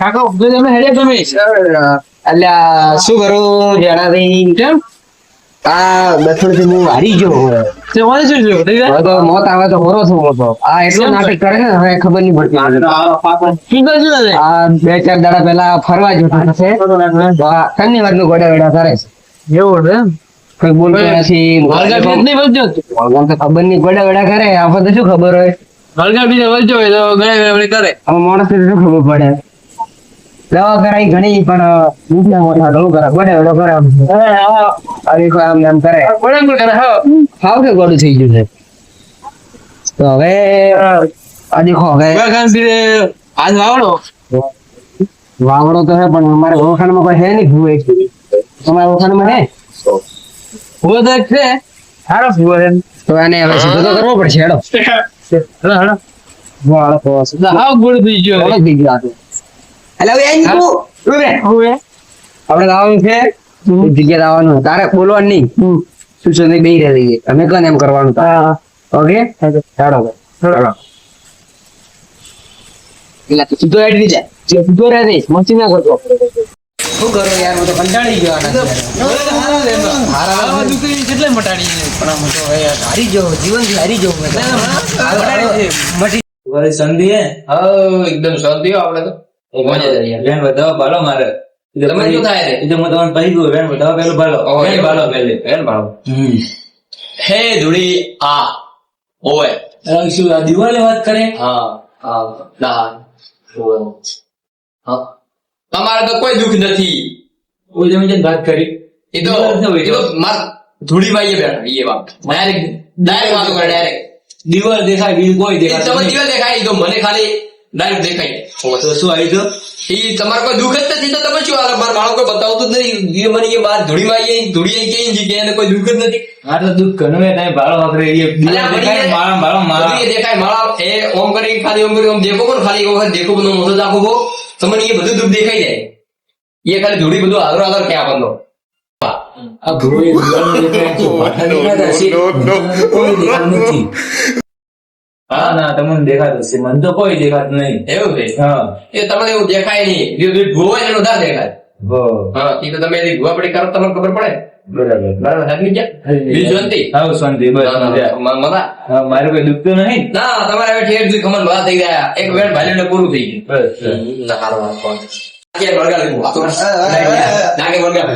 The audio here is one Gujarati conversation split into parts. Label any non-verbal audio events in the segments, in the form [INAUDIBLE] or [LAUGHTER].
કાકા તમે હેડે તમે. અલ્યા શું કરું? જણાવી કેમ આ બથોડથી હું હારી ગયો તે તો મોત આવે તો હોરો છું મોતો? આ એટલો નાટક કરે ને હવે ખબર નહીં પડતી? આ બે ચાર દાડા પહેલા ફરવા જતો થશે વારનું ગોડા વેડા કરે છે. એવું એમ? કોઈ બોલતો નથી હળગા નહીં વળજો. ભગવાન તો ખબર નહીં ગોડા વેડા કરે આપણને શું ખબર હોય? હળગા બીજે વળજો તો ગળે વેવડી કરે. હવે માણસ શું ખબર પડે? દવા કરાઈ ઘણી પણ નીચલા મોટા ઘણું કરે ગોડા વેડો કરે આવી. કોઈ આમ ને કરે. બરાબર કરે હા. હાવ કે ગોડું થઈ ગયું છે. તો હવે આ દેખો હવે. આજ વાવડો. વાવડો તો હે પણ અમારે ઓળખાણમાં કોઈ હે નહીં ભૂવે. તમારા ઓળખાણમાં હે ભૂવો તો છે? સારો ભૂવો છે તો એને હવે સીધો તો કરવો પડશે હેડો. હેડો, હેડો. વાળો તો હાવ ગુડ થઈ ગયો. વાળો થઈ ગયો તો. એટલે હવે અહીં તું, તું રે. આપણે ગાવાનું છે? જગ્યા લાવવાનું. તારે બોલવાનું નહીં. સૂચન બે રહે દઈએ અમે કને એમ કરવાનું ઓકે? હેડો હેડો. એટલે સીધો એડ જા સીધો રહે નહીં. મસ્તી ના કરતો. શું કરો યાર હું તો કંટાળી ગયો કેટલે મટાડી પણ હું તો હારી જવું જીવનથી હારી છે. મટી વળી સંધિ હે? હા એકદમ શાંતિ આપણે તો. ભાલો મારે. તમે શું થાય? એટલે હું તમને કહી દઉં વેણ વધાવો પેલું. ભાલો ઓ, ભાલો પેલે વેણ ભાળો. હે ધૂળી આ. ઓવે. શું આ દિવાળી વાત કરે? હા હા. ના હા. તમારે તો કોઈ દુઃખ નથી. વાત કરી. એ તો એ તો માર ધૂળીમાં બેઠા એ વાત. ડાયરેક્ટ ડાયરેક્ટ વાતો કરે ડાયરેક્ટ દિવાળ દેખાય બીજું કોઈ દેખાય તમે દિવસ દેખાય તો મને ખાલી ડાયરેક્ટ દેખાય. તો શું આવી તો એ તમારે કોઈ દુઃખ જ નથી તો તમે શું હાલે મારા બાળકો બતાવતું જ નહીં એ મને એ બાર ધૂળીમાં આવીએ ધૂળી કે જગ્યાએ એને કોઈ દુઃખ જ નથી. હા તો દુઃખ ઘણું તમે ભાલો વાપરે એ દેખાય માળા એ દેખાય માળા. એ ઓમ કરી ખાલી ઓમ કરી ઓમ દેખો પણ ખાલી એક વખત દેખો બધું મોટો રાખો તમને એ બધું દુઃખ દેખાઈ જાય. એ ખાલી ધૂળી બધું આગળ આગળ ક્યાં આપણનો? આ [LAUGHS] છે. [LAUGHS] હા? ના તમને દેખાતું મને તો કોઈ દેખાત નહીં. એવું છે? હા. એ તમને એવું દેખાય નહીં. જે હોય એનો ના દેખાય. હો એ તો તમે એની પડી કરો તમને ખબર પડે. બરાબર બરાબર સાચી ગયા બીજું શાંતિ હા શાંતિ બસ ના, ના, મજા. હા, મારે કોઈ દુખતું નહીં ના તમારે હવે ઠેર સુધી થઈ ગયા એક વેળ ભાલ્યું પૂરું થઈ બસ ગયું ના, હારું. વળગા લેવું. આ તો નાકે વળગા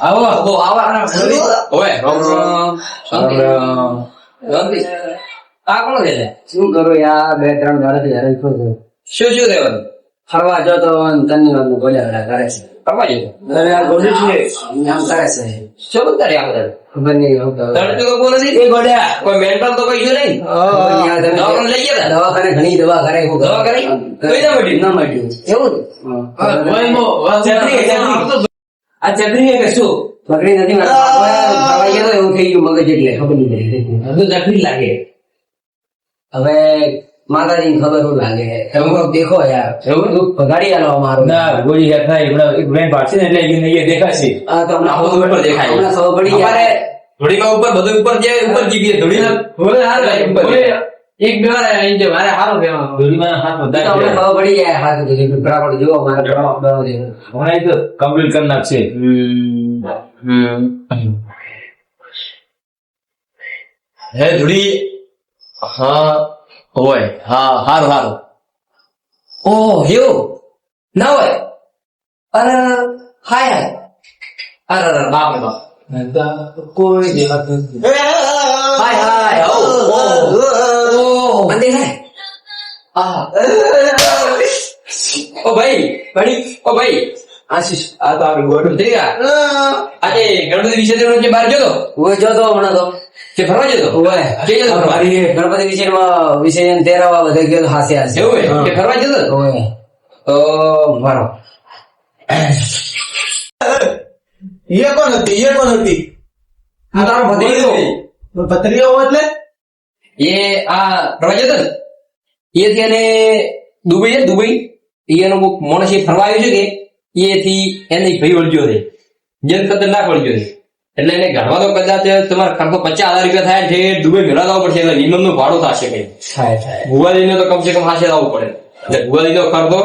આવો આવો, આવો, આવો. ઓય, રામ રામ. શાંતિ. શાંતિ. આ કોણ છે શું કરું યાર બે ત્રણ છું. શું શું રહેવાનું ફરવા જતો અને તનની વાતનું ગોળ્યા કરે છે અરે આ છે કરે છે શું બધા રહ્યા બધા? ખબર નહીં હું તો તો કોઈ નથી? કોઈ mental તો કોઈ છે નહીં? યાર, તમે- લઈ ગયા તા? દવાખાને ઘણી દવા કરે એવું દવા કરી? કોઈ ના મટ્યું? ના મટ્યું. એવું હા, વયમાં વાત ચકરી, ચકરી. આ ચકરી કે શું પકડી નથી મારા બાપા ફરવા ગયો તો એવું થઈ ગયું મગજ એટલે ખબર નહીં આ લાગે હવે માતાજીની ખબર શું લાગે તમે દેખો યાર એવું? તું ભગાડી આલો અમારું ના ગોળી હેઠ થાય હમણાં એક વેણ પાડશે ને એટલે એને એ દેખાશે આ તો હમણાં ઉપર દેખાય. હમણાં ખબર પડી અમારે જાય ઉપર બધું ઉપર જે ઉપર જીવીએ ધૂળીના. ઉપર એક બે વાર અહીં જે મારે હારું કહેવાનું. ગોળીમાં હાથ વધારે અમને છે. ખબર પડી જાય હાથ સુધી બરાબર જુઓ મારે બરાબર બરાબર છે. હમણાં એ તો કમ્પ્લીટ કરી નાખશે હે ધોળી હા હોય. હા હારું હારું. ઓહ એવું? ના હોય? અરે હાય અરે અરે બાપ રે બાપ. કોઈ દેખાતું નથી. હાય હાય ઓ ઓ મને દેખાય આ ઓ ભાઈ ભાઈ ઓ ભાઈ. આશીષ આ તો આપણે ગોઠવ થઈ ગયા. આજે ગણપતિ વિસર્જન જે બહાર જતો હું જતો હમણાં તો. તે? ફરવા? જતો મારી ગણપતિ વિસર્જન વિષય તેરાવા બધા ગયો હાસે હાસ્ય એવું કે ફરવા જતો હોય તો મારો. એ કોણ હતી? એ કોણ હતી? આ તારો ભત્રીજો. પતરીઓ એટલે? એ આ ફરવા જતો એ અને દુબઈ છે દુબઈ. એનો કોક માણસ એ ફરવા આવ્યો છે કે? એથી એને ભાઈ વળગ્યો છે જેમ ખતરનાક વળગ્યો છે એટલે એને ઘરમાં તો કદાચ તમારે ખર્ચો પચાસ હજાર રૂપિયા થાય છે દુબઈ ભેળા લાવવું પડશે એટલે નિમનનું ભાડું થશે કઈ. ભુવાજીને તો કમસે કમ હાશે લાવવું પડે. એટલે ભુવાજીનો ખર્ચો